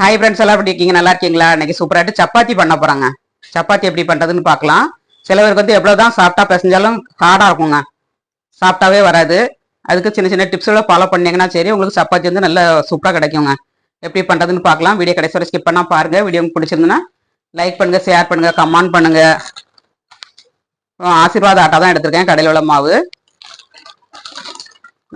Hi friends எல்லாம் எப்படி இருக்கீங்க? நல்லா இருக்கீங்களா? இன்னைக்கு சூப்பராட்டு சப்பாத்தி பண்ண போறாங்க. சப்பாத்தி எப்படி பண்றதுன்னு பார்க்கலாம். சில பேருக்கு வந்து எவ்வளவுதான் சாப்பிட்டா பிசைஞ்சாலும் ஹார்டா இருக்குங்க. சாப்பிட்டாவே வராது. அதுக்கு சின்ன சின்ன டிப்ஸோட ஃபாலோ பண்ணீங்கன்னா சரி உங்களுக்கு சப்பாத்தி வந்து நல்ல சூப்பராக கிடைக்குங்க. எப்படி பண்றதுன்னு பார்க்கலாம். வீடியோ கடைசி வரை ஸ்கிப் பண்ணா பாருங்க. வீடியோ பிடிச்சிருந்துன்னா லைக் பண்ணுங்க ஷேர் பண்ணுங்க கமெண்ட் பண்ணுங்க. ஆசீர்வாத ஆட்டா தான் எடுத்திருக்கேன். கடையில் உள்ள மாவு.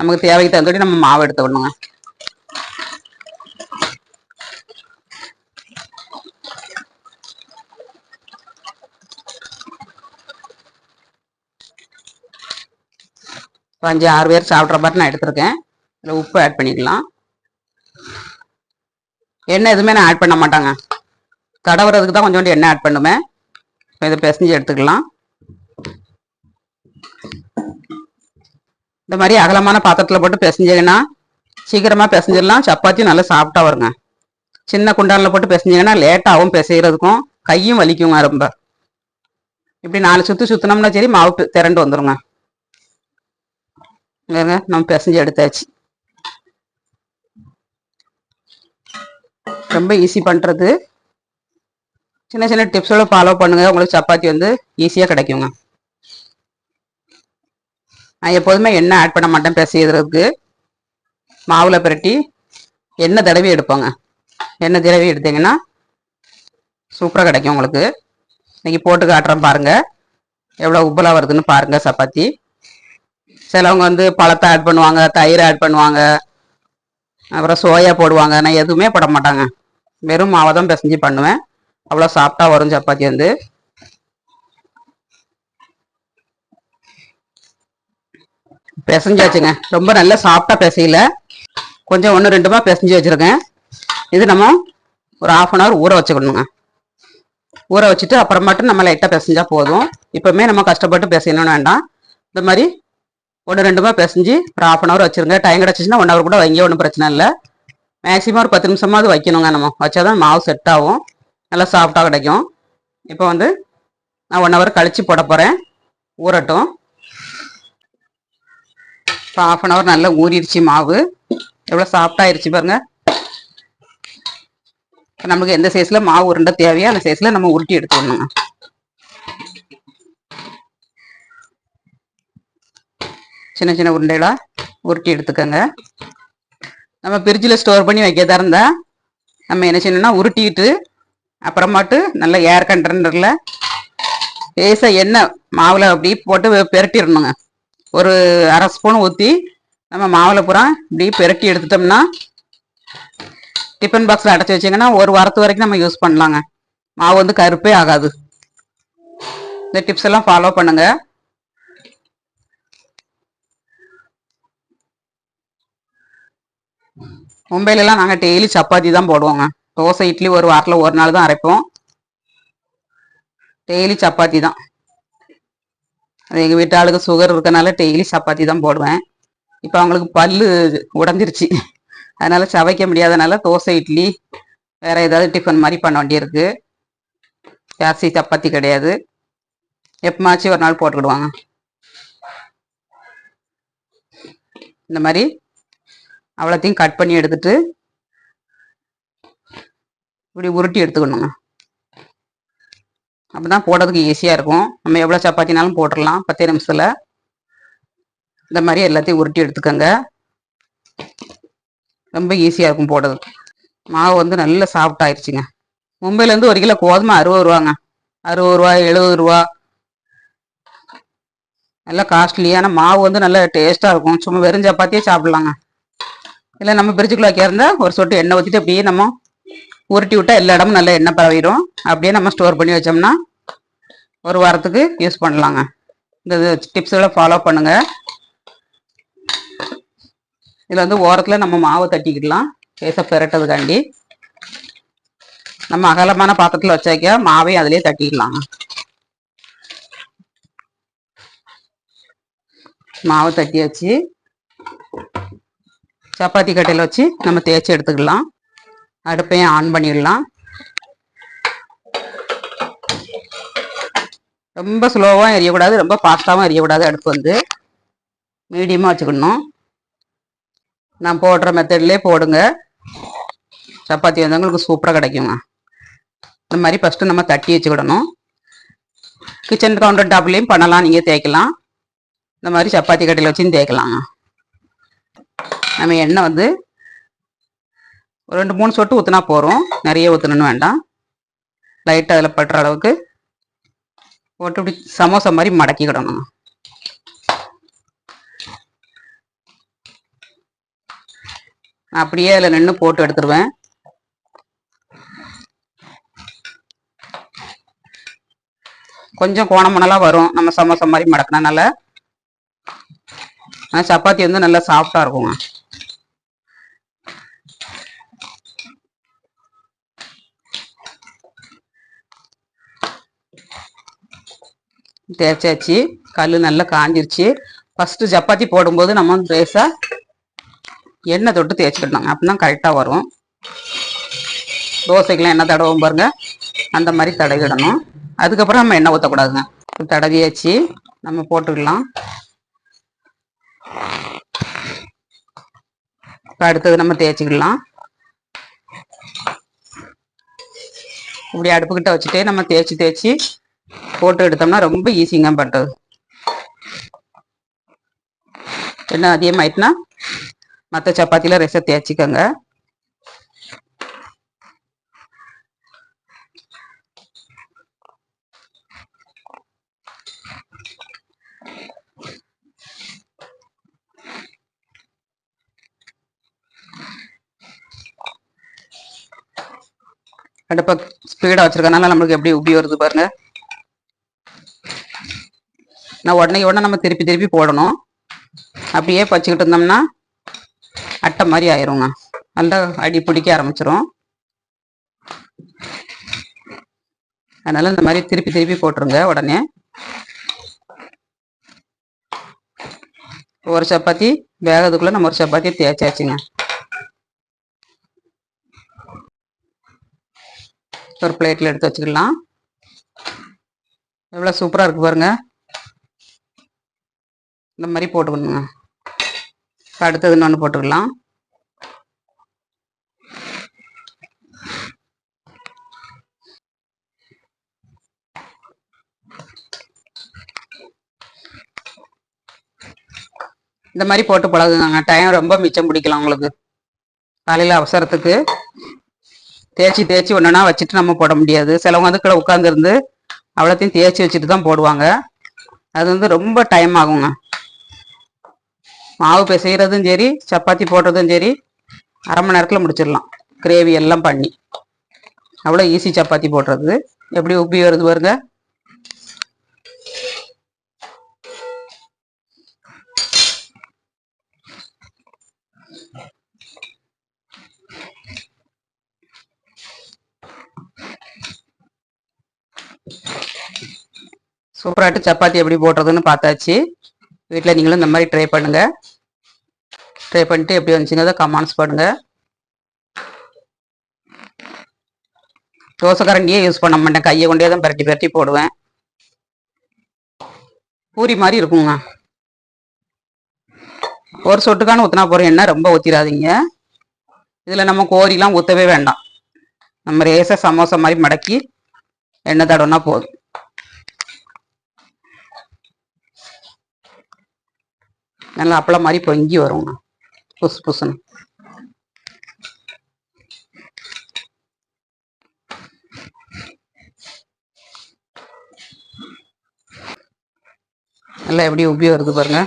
நமக்கு தேவைக்கு தகுந்தபடி நம்ம மாவு எடுத்து விடணுங்க. இப்போ அஞ்சு ஆறு பேர் சாப்பிட்ற மாதிரி நான் எடுத்திருக்கேன். இதில் உப்பு ஆட் பண்ணிக்கலாம். எண்ணெய் எதுவுமே நான் ஆட் பண்ண மாட்டாங்க. தடவுறதுக்கு தான் கொஞ்சோண்டு எண்ணெய் ஆட் பண்ணுவேன் இதை பிசைஞ்சு எடுத்துக்கலாம். இந்த மாதிரி அகலமான பாத்திரத்தில் போட்டு பிசைஞ்சிங்கன்னா சீக்கிரமாக பிசைஞ்சிடலாம். சப்பாத்தியும் நல்லா சாப்பிட்டா வருங்க. சின்ன குண்டானில் போட்டு பிசைஞ்சிங்கன்னா லேட்டாகவும் பிசைகிறதுக்கும் கையும் வலிக்குங்க ரொம்ப. இப்படி நாலு சுற்று சுற்றினோம்னா சரி மாவு திரண்டு வந்துருங்க. இல்லைங்க நம்ம பிசைஞ்சு எடுத்தாச்சு. ரொம்ப ஈஸி பண்ணுறது சின்ன சின்ன டிப்ஸோட ஃபாலோ பண்ணுங்கள் உங்களுக்கு சப்பாத்தி வந்து ஈஸியாக கிடைக்குங்க. நான் எப்போதுமே எண்ணெய் ஆட் பண்ண மாட்டேன் பிசைகிறதுக்கு மாவில் பிரட்டி எண்ணெய் தடவி எடுப்போங்க. எண்ணெய் தடவி எடுத்தீங்கன்னா சூப்பராக கிடைக்கும் உங்களுக்கு. இன்றைக்கி போட்டு காட்டுறேன் பாருங்கள் எவ்வளோ உப்பலாக வருதுன்னு பாருங்கள் சப்பாத்தி. சிலவங்க வந்து பழத்தை ஆட் பண்ணுவாங்க தயிர் ஆட் பண்ணுவாங்க அப்புறம் சோயா போடுவாங்க. நான் எதுவுமே போட மாட்டாங்க. வெறும் மாவை தான் பிசைஞ்சு பண்ணுவேன். அவ்வளோ சாஃப்டா வரும் சப்பாத்தி வந்து. பிசைஞ்சாச்சுங்க. ரொம்ப நல்லா சாஃப்டா பிசையில. கொஞ்சம் ஒன்று ரெண்டுமா பிசைஞ்சு வச்சுருக்கேன். இது நம்ம ஒரு ஆஃப் அன் ஹவர் ஊற வச்சுக்கணுங்க. ஊற வச்சுட்டு மட்டும் நம்ம லைட்டாக பிசைஞ்சா போதும். இப்போவுமே நம்ம கஷ்டப்பட்டு பிசையணும்னு வேண்டாம். இந்த மாதிரி ஒன்று ரெண்டுமா பிசைஞ்சு ஒரு ஆஃப் அன் ஹவர் வச்சுருங்க. டைம் கிடச்சிச்சின்னா ஒன் ஹவர் கூட வைங்க ஒன்றும் பிரச்சனை இல்லை. மேக்ஸிமம் ஒரு பத்து நிமிஷமாவது வைக்கணுங்க நம்ம. வச்சாதான் மாவு செட் ஆகும். நல்லா சாஃப்டாக கிடைக்கும். இப்போ வந்து நான் ஒன் ஹவர் கழித்து போட போகிறேன் ஊறட்டும். இப்போ ஆஃப் அன் ஹவர் நல்லா ஊறிடுச்சு மாவு. எவ்வளோ சாஃப்டாகிருச்சு பாருங்கள் இப்போ நமக்கு எந்த சைஸில் மாவு உருண்டை தேவையோ அந்த சைஸில் நம்ம உருட்டி எடுத்துக்கணுங்க. சின்ன சின்ன உருண்டைகளாக உருட்டி எடுத்துக்கோங்க. நம்ம ஃப்ரிட்ஜில் ஸ்டோர் பண்ணி வைக்கிறதா இருந்தால் நம்ம என்ன செய்யணும்னா உருட்டிட்டு அப்புறமாட்டு நல்ல ஏர் கண்டெய்னரில் லேசாக எண்ணெய் மாவில் அப்படி போட்டு பெரட்டிடணுங்க. ஒரு அரை ஸ்பூன் ஊற்றி நம்ம மாவில் பூரா இப்படி பெரட்டி எடுத்துட்டோம்னா டிஃபன் பாக்ஸில் அடைச்சி வச்சிங்கன்னா ஒரு வாரத்து வரைக்கும் நம்ம யூஸ் பண்ணலாங்க. மாவு வந்து கருப்பே ஆகாது. இந்த டிப்ஸ் எல்லாம் ஃபாலோ பண்ணுங்கள் மும்பையிலலாம் நாங்கள் டெய்லி சப்பாத்தி தான் போடுவோங்க. தோசை இட்லி ஒரு வாரத்தில் ஒரு நாள் தான் அரைப்போம். டெய்லி சப்பாத்தி தான். அது எங்கள் வீட்டு ஆளுக்கு சுகர் இருக்கனால டெய்லி சப்பாத்தி தான் போடுவேன். இப்போ அவங்களுக்கு பல்லு உடஞ்சிருச்சு. அதனால் சவைக்க முடியாதனால தோசை இட்லி வேறு ஏதாவது டிஃபன் மாதிரி பண்ண வேண்டியிருக்கு. ஜாஸ்தி சப்பாத்தி கிடையாது. எப்பமாச்சும் ஒரு நாள் போட்டுக்கிடுவாங்க. இந்த மாதிரி அவ்வளோத்தையும் கட் பண்ணி எடுத்துட்டு இப்படி உருட்டி எடுத்துக்கணுங்க. அப்படிதான் போடுறதுக்கு ஈஸியாக இருக்கும். நம்ம எவ்வளோ சப்பாத்தினாலும் போட்டுடலாம். பத்தே நிமிஷத்தில். இந்த மாதிரி எல்லாத்தையும் உருட்டி எடுத்துக்கோங்க. ரொம்ப ஈஸியாக இருக்கும் போடுறதுக்கு. மாவு வந்து நல்ல சாஃப்ட் ஆயிடுச்சுங்க மும்பையிலேருந்து ஒரு கிலோ கோதுமை அறுபது ரூபாங்க. அறுபது ரூபா எழுபது ரூபா. நல்லா காஸ்ட்லியான மாவு வந்து நல்லா டேஸ்ட்டாக இருக்கும். சும்மா வெறும் சப்பாத்தியே சாப்பிட்லாங்க. இல்லை நம்ம பிரிட்ஜுக்குள்ள வைக்கிறதா ஒரு சொட்டு எண்ணெய் ஊற்றிட்டு அப்படியே நம்ம உருட்டி விட்டால் எல்லா இடமும் நல்லா எண்ணெய் பரவிடும் அப்படியே நம்ம ஸ்டோர் பண்ணி வச்சோம்னா ஒரு வாரத்துக்கு யூஸ் பண்ணலாங்க. இந்த டிப்ஸ்களை ஃபாலோ பண்ணுங்க. இதில் வந்து ஓரத்தில் நம்ம மாவை தட்டிக்கிடலாம். கேச பெரட்டதுக்காண்டி. நம்ம அகலமான பாத்திரத்தில் வச்சாக்க மாவையும் அதிலே தட்டிக்கலாங்க. மாவை தட்டி வச்சு சப்பாத்தி கட்டையில் வச்சு நம்ம தேய்ச்சி எடுத்துக்கலாம். அடுப்பையும் ஆன் பண்ணிடலாம். ரொம்ப ஸ்லோவாகவும் எரியக்கூடாது ரொம்ப ஃபாஸ்ட்டாகவும் எரியக்கூடாது அடுப்பு வந்து. மீடியமாக வச்சுக்கணும். நான் போடுற மெத்தட்லேயே போடுங்க. சப்பாத்தி வந்து உங்களுக்கு சூப்பராக கிடைக்குங்க. இந்த மாதிரி ஃபஸ்ட்டு நம்ம தட்டி வச்சுக்கிடணும். கிச்சன் கவுண்டர் டாப்லேயும் பண்ணலாம் நீங்கள் தேய்க்கலாம். இந்த மாதிரி சப்பாத்தி கட்டையில் வச்சும் தேய்க்கலாங்க. நம்ம எண்ணெய் வந்து ஒரு ரெண்டு மூணு சொட்டு ஊற்றினா போகிறோம் நிறைய ஊற்றணுன்னு வேண்டாம். லைட்டாக அதில் பட்டுற அளவுக்கு போட்டு இப்படி சமோசா மாதிரி மடக்கிக்கிடணும். அப்படியே அதில் நின்று போட்டு எடுத்துருவேன். கொஞ்சம் கோணமணலாக வரும். நம்ம சமோசா மாதிரி மடக்கினால ஆனால் சப்பாத்தி வந்து நல்லா சாஃப்டாக இருக்குங்க. தேய்ச்சாச்சு கல் நல்லா காஞ்சிருச்சு. ஃபஸ்ட்டு சப்பாத்தி போடும்போது நம்ம லேசாக எண்ணெய் தொட்டு தேய்ச்சிக்கிடணும். அப்போ தான் கரெக்டாக வரும். தோசைக்கெலாம் எண்ணெய் தடவும் பாருங்க. அந்த மாதிரி தடவிடணும். அதுக்கப்புறம் நம்ம எண்ணெய் ஊற்றக்கூடாதுங்க தடவியாச்சு. நம்ம போட்டுக்கலாம். இப்போ அடுத்தது நம்ம தேய்ச்சிக்கலாம். இப்படி அடுப்புக்கிட்ட வச்சுட்டே நம்ம தேய்ச்சி தேய்ச்சி போட்டு எடுத்தோம்னா ரொம்ப ஈஸிங்க பண்ணுறது என்ன அதிகமாயிட்டுனா மற்ற சப்பாத்தியில் ரெசை தேய்ச்சிக்கோங்க. அடுப்பை ஸ்பீடாக வச்சிருக்கனால நம்மளுக்கு எப்படி உப்பி வருது பாருங்க. நான் உடனே உடனே நம்ம திருப்பி திருப்பி போடணும். அப்படியே பச்சுக்கிட்டு இருந்தோம்னா அட்டை மாதிரி ஆயிருங்க. நல்லா அடி பிடிக்க ஆரம்பிச்சிரும். அதனால இந்த மாதிரி திருப்பி திருப்பி போட்டுருங்க உடனே. ஒரு சப்பாத்தி வேகத்துக்குள்ள நம்ம ஒரு சப்பாத்தி தேய்ச்சாச்சுங்க. ஒரு பிளேட்ல எடுத்து வச்சுக்கலாம். எவ்வளோ சூப்பராக இருக்கு பாருங்க. இந்த மாதிரி போட்டுக்கணுங்க. அடுத்தது இன்னொன்று போட்டுக்கலாம். இந்த மாதிரி போட்டு பழகுங்க. டைம் ரொம்ப மிச்சம் பிடிக்கலாம் உங்களுக்கு. காலையில் அவசரத்துக்கு. தேய்ச்சி தேய்ச்சி ஒன்றுனா வச்சுட்டு நம்ம போட முடியாது. சிலவங்க வந்து கூட உட்காந்துருந்து அவ்வளோத்தையும் தேய்ச்சி வச்சுட்டு தான் போடுவாங்க. அது வந்து ரொம்ப டைம் ஆகுங்க. மாவு பிசைகிறதும் சரி சப்பாத்தி போடுறதும் சரி அரை மணி நேரத்தில் முடிச்சிடலாம். கிரேவி எல்லாம் பண்ணி. அவ்வளோ ஈஸி சப்பாத்தி போடுறது. எப்படி உப்பி வருது பாருங்க. சூப்பராட்டு சப்பாத்தி எப்படி போடுறதுன்னு பார்த்தாச்சு. வீட்டில் நீங்களும் இந்த மாதிரி ட்ரை பண்ணுங்க. ட்ரை பண்ணிட்டு எப்படி வந்துச்சுங்கிறத கமெண்ட்ஸ் பண்ணுங்கள் தோசைக்கரண்டியே யூஸ் பண்ண மாட்டேன். கையை கொண்டே தான் பரட்டி பரட்டி போடுவேன். பூரி மாதிரி இருக்குங்க. ஒரு சொட்டுக்கான ஊற்றினா போகிற எண்ணெய் ரொம்ப ஊற்றிடாதீங்க இதில் நம்ம கோரிலாம் ஊற்றவே வேண்டாம். நம்ம ரேச சமோசா மாதிரி மடக்கி எண்ணெய் தடவுனா போதும். நல்லா அப்பளம் மாதிரி பொங்கி வருங்க புசு புசுன்னு. நல்லா எப்படி உப்பி வருது பாருங்க.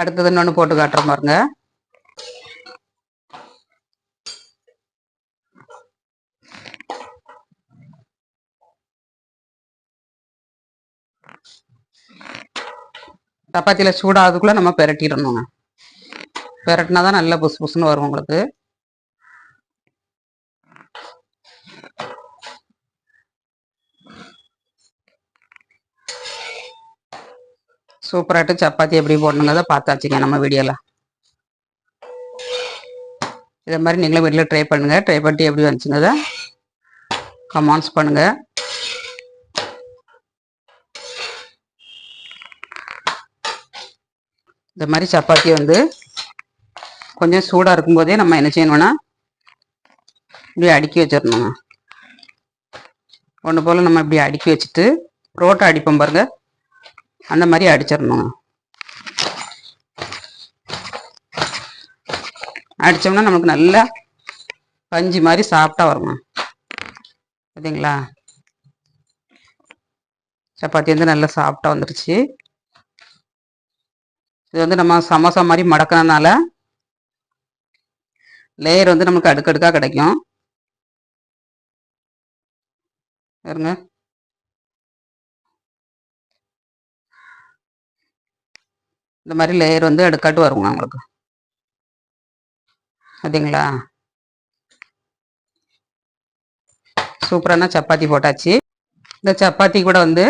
அடுத்தது இன்னொன்று போட்டு காட்டுறேன் பாருங்க. சப்பாத்தியில் சூடாகிறதுக்குள்ளே நம்ம பெரட்டிடணுங்க. பெரட்டினா தான் நல்லா புசு புசுன்னு வரும் உங்களுக்கு. சூப்பராகிட்டு சப்பாத்தி எப்படி போடணுங்கிறத பார்த்தாச்சுங்க நம்ம வீடியோவில் இதை மாதிரி நீங்களும் வீட்டில் ட்ரை பண்ணுங்கள் ட்ரை பண்ணிட்டு எப்படி வந்துச்சுங்கிறத கமெண்ட்ஸ் பண்ணுங்கள் இந்த மாதிரி சப்பாத்தி வந்து கொஞ்சம் சூடாக இருக்கும்போதே நம்ம என்ன செய்யணும்னா இப்படி அடுக்கி வச்சிடணுங்க. ஒன்று போல் நம்ம இப்படி அடுக்கி வச்சுட்டு ரோட்டை அடிப்போம் பாருங்க. அந்த மாதிரி அடிச்சிடணுங்க. அடித்தோம்னா நமக்கு நல்லா பஞ்சு மாதிரி சாப்பிட்டா வருங்க. பார்த்தீங்களா சப்பாத்தி வந்து நல்லா சாப்பிட்டா வந்துடுச்சு இது வந்து நம்ம சமோசா மாதிரி மடக்கிறதுனால லேயர் வந்து நமக்கு அடுக்கடுக்காக கிடைக்கும். பாருங்க. இந்த மாதிரி லேயர் வந்து அடுக்காட்டு வருங்க உங்களுக்கு. பார்த்தீங்களா சூப்பரான சப்பாத்தி போட்டாச்சு. இந்த சப்பாத்தி கூட வந்து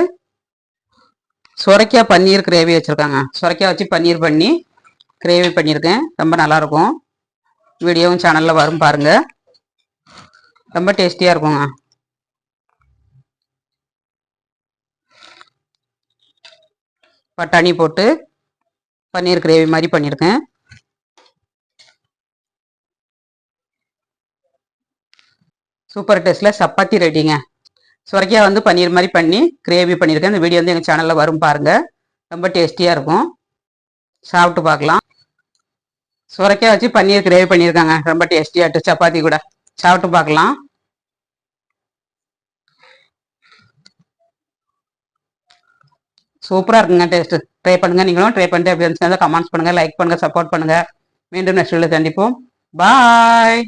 சுரைக்காய் பன்னீர் கிரேவி வச்சுருக்காங்க. சுரைக்காய் வச்சு பன்னீர் பண்ணி கிரேவி பண்ணியிருக்கேன். ரொம்ப நல்லாயிருக்கும். வீடியோவும் சேனலில் வரும் பாருங்கள் ரொம்ப டேஸ்டியாக இருக்குங்க. பட்டாணி போட்டு பன்னீர் கிரேவி மாதிரி பண்ணியிருக்கேன். சூப்பர் டேஸ்ட்டில் சப்பாத்தி ரெடிங்க. சுரைக்காய் வந்து பன்னீர் மாதிரி பண்ணி கிரேவி பண்ணியிருக்கேன். இந்த வீடியோ வந்து எங்கள் சேனலில் வரும் பாருங்கள் ரொம்ப டேஸ்டியாக இருக்கும். சாப்பிட்டு பார்க்கலாம். சுரைக்காய் வச்சு பன்னீர் கிரேவி பண்ணியிருக்காங்க. ரொம்ப டேஸ்டியாட்டு சப்பாத்தி கூட. சாப்பிட்டு பார்க்கலாம். சூப்பராக இருக்குங்க டேஸ்ட்டு ட்ரை பண்ணுங்கள் நீங்களும் ட்ரை பண்ணிட்டு அப்படி இருந்துச்சுன்னா கமெண்ட்ஸ் பண்ணுங்கள் லைக் பண்ணுங்கள் சப்போர்ட் பண்ணுங்கள் மீண்டும் நெக்ஸ்ட் வீடியோ சந்திப்போம். பாய்